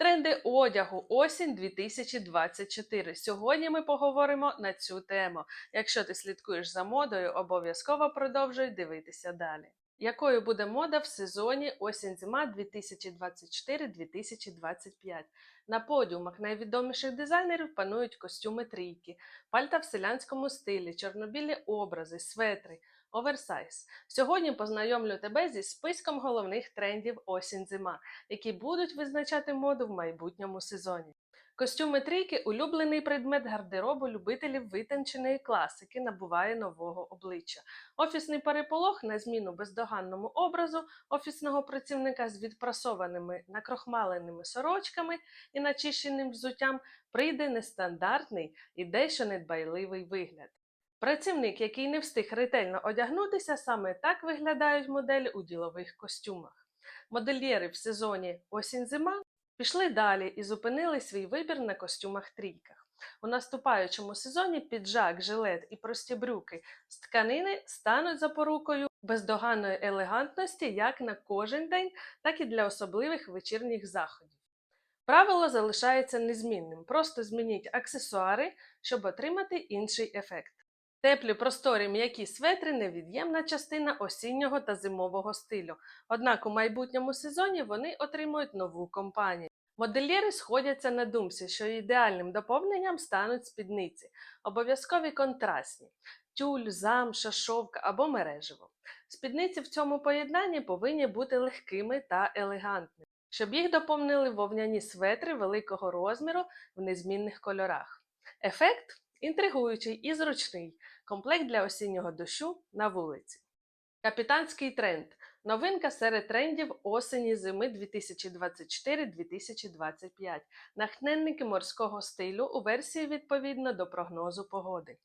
Тренди одягу осінь 2024. Сьогодні ми поговоримо на цю тему. Якщо ти слідкуєш за модою, обов'язково продовжуй дивитися далі. Якою буде мода в сезоні осінь-зима 2024-2025? На подіумах найвідоміших дизайнерів панують костюми трійки, пальта в селянському стилі, чорнобілі образи, светри, оверсайз. Сьогодні познайомлю тебе зі списком головних трендів осінь-зима, які будуть визначати моду в майбутньому сезоні. Костюми трійки улюблений предмет гардеробу любителів витонченої класики набуває нового обличчя. Офісний переполох на зміну бездоганному образу офісного працівника з відпрасованими накрохмаленими сорочками і начищеним взуттям прийде нестандартний і дещо недбайливий вигляд. Працівник, який не встиг ретельно одягнутися, саме так виглядають моделі у ділових костюмах. Модельєри в сезоні осінь-зима пішли далі і зупинили свій вибір на костюмах трійках. У наступаючому сезоні піджак, жилет і прості брюки з тканини стануть запорукою бездоганної елегантності як на кожен день, так і для особливих вечірніх заходів. Правило залишається незмінним. Просто змініть аксесуари, щоб отримати інший ефект. Теплі просторі м'які светри невід'ємна частина осіннього та зимового стилю. Однак у майбутньому сезоні вони отримують нову компанію. Модельєри сходяться на думці, що ідеальним доповненням стануть спідниці, обов'язкові контрастні тюль, замша, шовк або мережево. Спідниці в цьому поєднанні повинні бути легкими та елегантними, щоб їх доповнили вовняні светри великого розміру в незмінних кольорах. Ефект інтригуючий і зручний комплект для осіннього дощу на вулиці. Капітанський тренд новинка серед трендів осені зими 2024-2025. Натхненники морського стилю у версії відповідно до прогнозу погоди.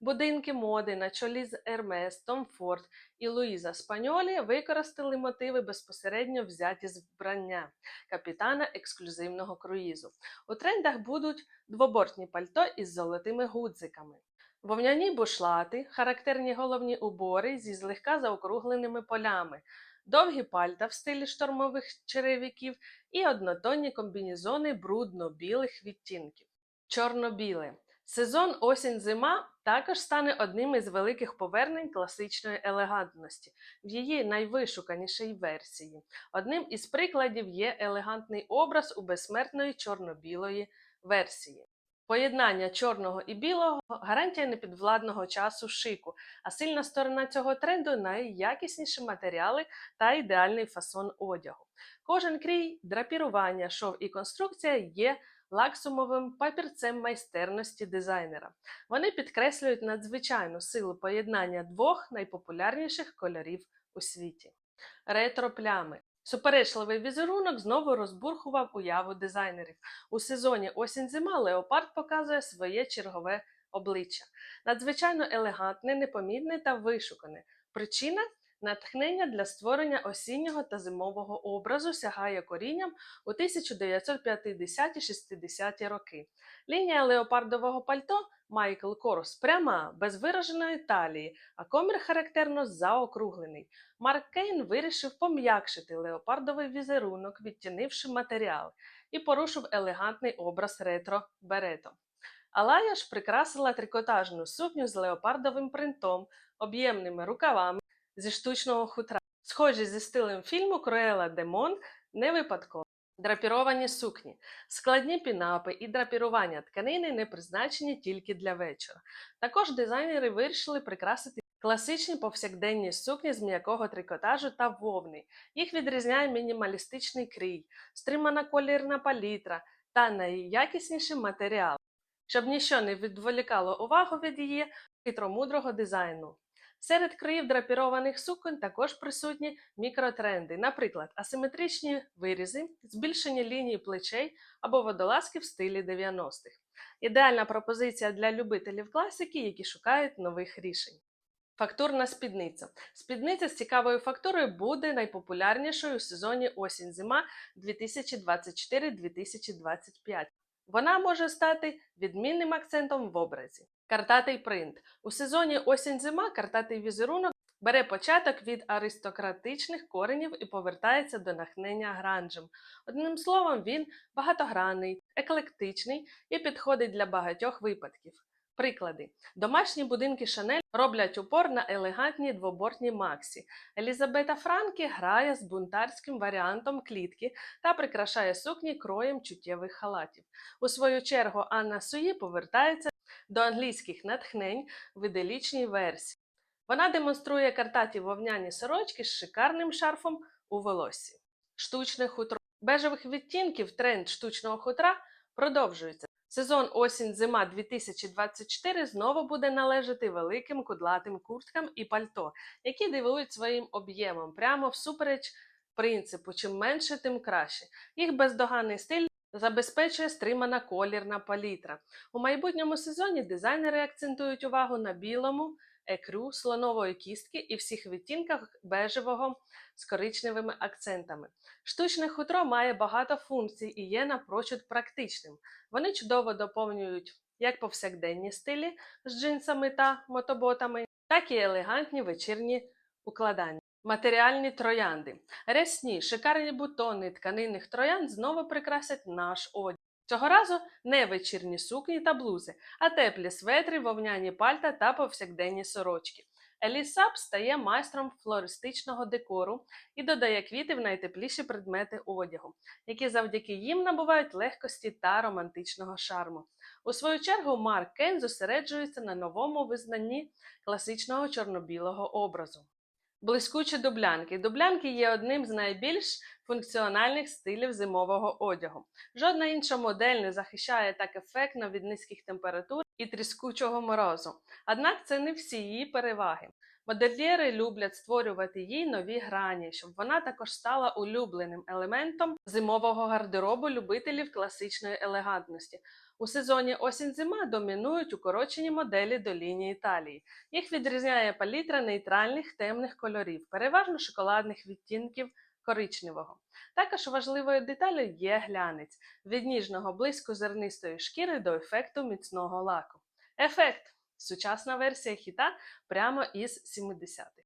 Будинки моди на чолі з Hermes, Tom Ford і Луїза Спаньолі використали мотиви безпосередньо взяті з вбрання капітана ексклюзивного круїзу. У трендах будуть двобортні пальто із золотими гудзиками. Вовняні бушлати, характерні головні убори зі злегка заокругленими полями, довгі пальта в стилі штормових черевиків і однотонні комбінізони брудно-білих відтінків. Чорно-біле. Сезон осінь-зима також стане одним із великих повернень класичної елегантності в її найвишуканішій версії. Одним із прикладів є елегантний образ у безсмертної чорно-білої версії. Поєднання чорного і білого гарантія непідвладного часу шику, а сильна сторона цього тренду найякісніші матеріали та ідеальний фасон одягу. Кожен крій, драпірування, шов і конструкція є лаксумовим папірцем майстерності дизайнера. Вони підкреслюють надзвичайну силу поєднання двох найпопулярніших кольорів у світі. Ретро-плями. Суперечливий візерунок знову розбурхував уяву дизайнерів. У сезоні осінь-зима леопард показує своє чергове обличчя. Надзвичайно елегантне, непомітне та вишукане. Причина натхнення для створення осіннього та зимового образу сягає корінням у 1950-60-ті роки. Лінія леопардового пальто Майкл Корс пряма, без вираженої талії, а комір характерно заокруглений. Марк Кейн вирішив пом'якшити леопардовий візерунок, відтінивши матеріал, і порушив елегантний образ ретро берето. Алая ж прикрасила трикотажну сукню з леопардовим принтом, об'ємними рукавами зі штучного хутра. Схожі зі стилем фільму Круела Демон не випадково. Драпіровані сукні, складні пінапи і драпірування тканини не призначені тільки для вечора. Також дизайнери вирішили прикрасити класичні повсякденні сукні з м'якого трикотажу та вовни. Їх відрізняє мінімалістичний крій, стримана колірна палітра та найякісніший матеріал, щоб ніщо не відволікало увагу від її хитромудрого дизайну. Серед країв драпірованих суконь також присутні мікротренди, наприклад, асиметричні вирізи, збільшення лінії плечей або водолазки в стилі 90-х. Ідеальна пропозиція для любителів класики, які шукають нових рішень. Фактурна спідниця. Спідниця з цікавою фактурою буде найпопулярнішою у сезоні осінь-зима 2024-2025. Вона може стати відмінним акцентом в образі. Картатий принт. У сезоні осінь-зима картатий візерунок Бере початок від аристократичних коренів і повертається до нахнення гранжем. Одним словом, він багатогранний, еклектичний і підходить для багатьох випадків. Приклади: домашні будинки Шанель роблять упор на елегантні двобортні Максі. Елізабета Франкі грає з бунтарським варіантом клітки та прикрашає сукні кроєм чуттєвих халатів. У свою чергу Анна Суї повертається до англійських натхнень в іделічній версії. Вона демонструє картаті вовняні сорочки з шикарним шарфом у волоссі. Штучне хутро бежевих відтінків тренд штучного хутра продовжується. Сезон осінь-зима 2024 знову буде належати великим кудлатим курткам і пальто, які дивують своїм об'ємом прямо всупереч принципу чим менше, тим краще. Їх бездоганний стиль забезпечує стримана колірна палітра. У майбутньому сезоні дизайнери акцентують увагу на білому, екрю, слонової кістки і всіх відтінках бежевого з коричневими акцентами. Штучне хутро має багато функцій і є напрочуд практичним. Вони чудово доповнюють як повсякденні стилі з джинсами та мотоботами, так і елегантні вечірні укладання. Матеріальні троянди. Рясні, шикарні бутони тканинних троянд знову прикрасять наш одяг. Цього разу не вечірні сукні та блузи, а теплі светри, вовняні пальта та повсякденні сорочки. Елісап стає майстром флористичного декору і додає квіти в найтепліші предмети одягу, які завдяки їм набувають легкості та романтичного шарму. У свою чергу Марк Кен зосереджується на новому визнанні класичного чорно-білого образу. Блискучі дублянки. Дублянки є одним з найбільш функціональних стилів зимового одягу. Жодна інша модель не захищає так ефектно від низьких температур і тріскучого морозу. Однак це не всі її переваги. Модельєри люблять створювати їй нові грані, щоб вона також стала улюбленим елементом зимового гардеробу любителів класичної елегантності. У сезоні осінь-зима домінують укорочені моделі до лінії талії. Їх відрізняє палітра нейтральних темних кольорів, переважно шоколадних відтінків коричневого. Також важливою деталю є глянець від ніжного блиску зернистої шкіри до ефекту міцного лаку. Ефект сучасна версія хіта прямо із 70-х.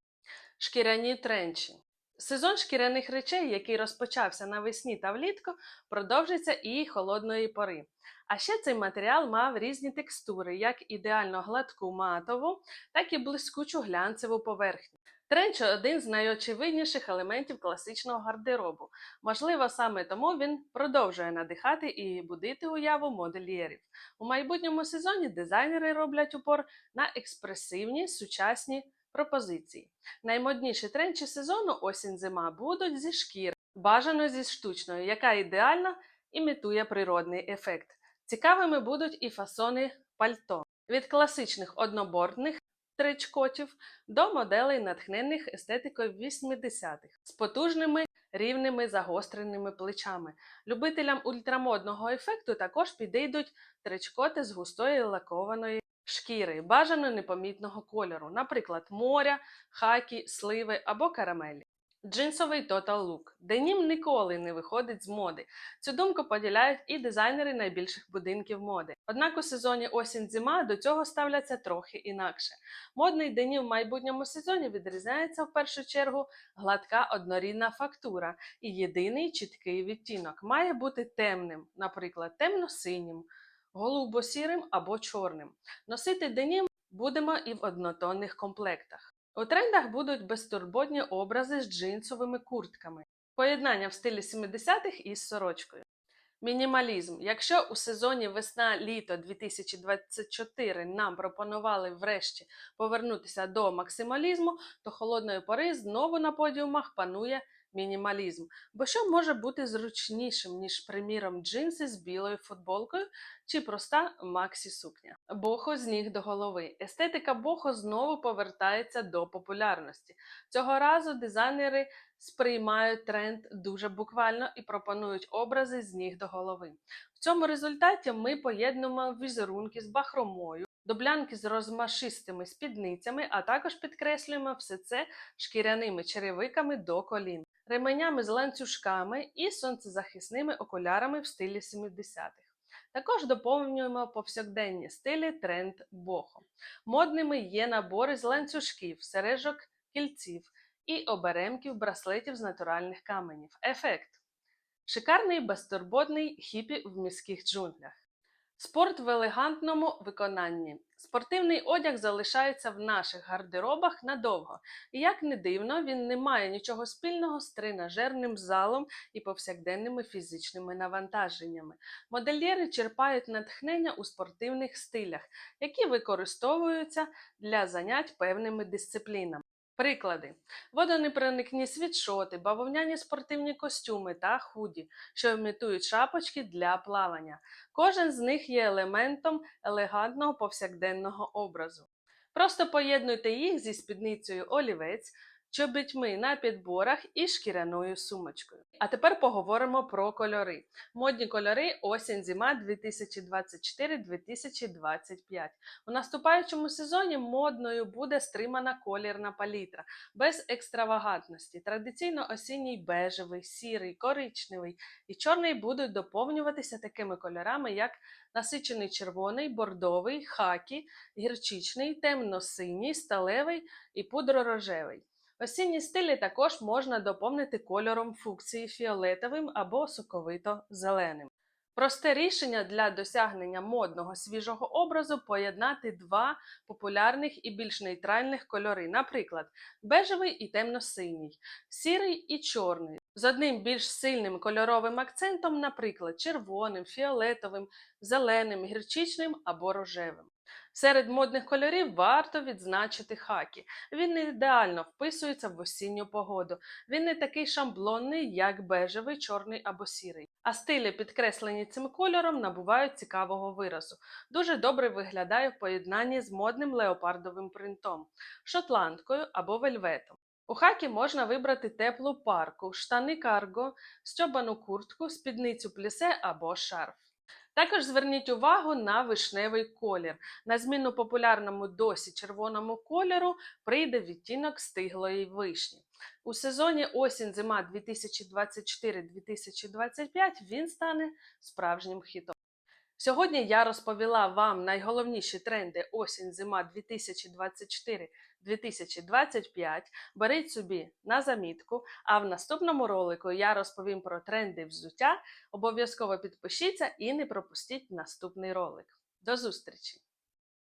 Шкіряні тренчі. Сезон шкіряних речей, який розпочався навесні та влітку, продовжиться і холодної пори. А ще цей матеріал мав різні текстури, як ідеально гладку матову, так і блискучу глянцеву поверхню. Тренч один з найочевидніших елементів класичного гардеробу. Можливо, саме тому він продовжує надихати і будити уяву модельєрів. У майбутньому сезоні дизайнери роблять упор на експресивні сучасні пропозиції. Наймодніші тренчі сезону осінь-зима будуть зі шкіри, бажано зі штучною, яка ідеально імітує природний ефект. Цікавими будуть і фасони пальто від класичних однобортних тречкотів до моделей, натхнених естетикою 80-х з потужними рівними загостреними плечами. Любителям ультрамодного ефекту також підійдуть тречкоти з густої лакованої шкіри, бажано непомітного кольору, наприклад, моря, хакі, сливи або карамелі. Джинсовий Total Look. Денім ніколи не виходить з моди. Цю думку поділяють і дизайнери найбільших будинків моди. Однак у сезоні осінь-зима до цього ставляться трохи інакше. Модний денім в майбутньому сезоні відрізняється в першу чергу гладка однорідна фактура і єдиний чіткий відтінок має бути темним, наприклад, темно-синім, голубо-сірим або чорним. Носити денім будемо і в однотонних комплектах. У трендах будуть безтурботні образи з джинсовими куртками, поєднання в стилі 70-х із сорочкою. Мінімалізм. Якщо у сезоні весна-літо 2024 нам пропонували врешті повернутися до максималізму, то холодної пори знову на подіумах панує мінімалізм. Бо що може бути зручнішим, ніж, приміром, джинси з білою футболкою чи проста максі сукня? Бохо з ніг до голови. Естетика бохо знову повертається до популярності. Цього разу дизайнери сприймають тренд дуже буквально і пропонують образи з ніг до голови. В цьому результаті ми поєднуємо візерунки з бахромою. Доблянки з розмашистими спідницями, а також підкреслюємо все це шкіряними черевиками до колін ременями з ланцюжками і сонцезахисними окулярами в стилі 70-х. Також доповнюємо повсякденні стилі тренд бохо. Модними є набори з ланцюжків, сережок кільців і оберемків браслетів з натуральних каменів. Ефект. Шикарний безтурботний хіпі в міських джунглях. Спорт в елегантному виконанні. Спортивний одяг залишається в наших гардеробах надовго, і як не дивно, він не має нічого спільного з тренажерним залом і повсякденними фізичними навантаженнями. Модельєри черпають натхнення у спортивних стилях, які використовуються для занять певними дисциплінами. Приклади: водонепроникні світшоти, бавовняні спортивні костюми та худі, що імітують шапочки для плавання. Кожен з них є елементом елегантного повсякденного образу. Просто поєднуйте їх зі спідницею олівець, чобітьми на підборах і шкіряною сумочкою. А тепер поговоримо про кольори. Модні кольори осінь-зима 2024-2025. У наступаючому сезоні модною буде стримана колірна палітра, без екстравагантності. Традиційно осінній бежевий, сірий, коричневий і чорний будуть доповнюватися такими кольорами, як насичений червоний, бордовий, хакі, гірчичний, темно-синій, сталевий і пудро-рожевий. Осінні стилі також можна доповнити кольором фукції фіолетовим або соковито-зеленим. Просте рішення для досягнення модного свіжого образу поєднати два популярних і більш нейтральних кольори, наприклад, бежевий і темно-синій, сірий і чорний, з одним більш сильним кольоровим акцентом, наприклад, червоним, фіолетовим, зеленим, гірчичним або рожевим. Серед модних кольорів варто відзначити хакі. Він не ідеально вписується в осінню погоду. Він не такий шамблонний, як бежевий, чорний або сірий. А стилі, підкреслені цим кольором, набувають цікавого виразу. Дуже добре виглядає в поєднанні з модним леопардовим принтом, шотландкою або вельветом. У хакі можна вибрати теплу парку, штани карго, стьобану куртку, спідницю плісе або шарф. Також зверніть увагу на вишневий колір. На зміну популярному досі червоному кольору прийде відтінок стиглої вишні. У сезоні осінь-зима 2024-2025 він стане справжнім хітом. Сьогодні я розповіла вам найголовніші тренди осінь-зима 2024-2025. Беріть собі на замітку. А в наступному ролику я розповім про тренди взуття. Обов'язково підпишіться і не пропустіть наступний ролик. До зустрічі!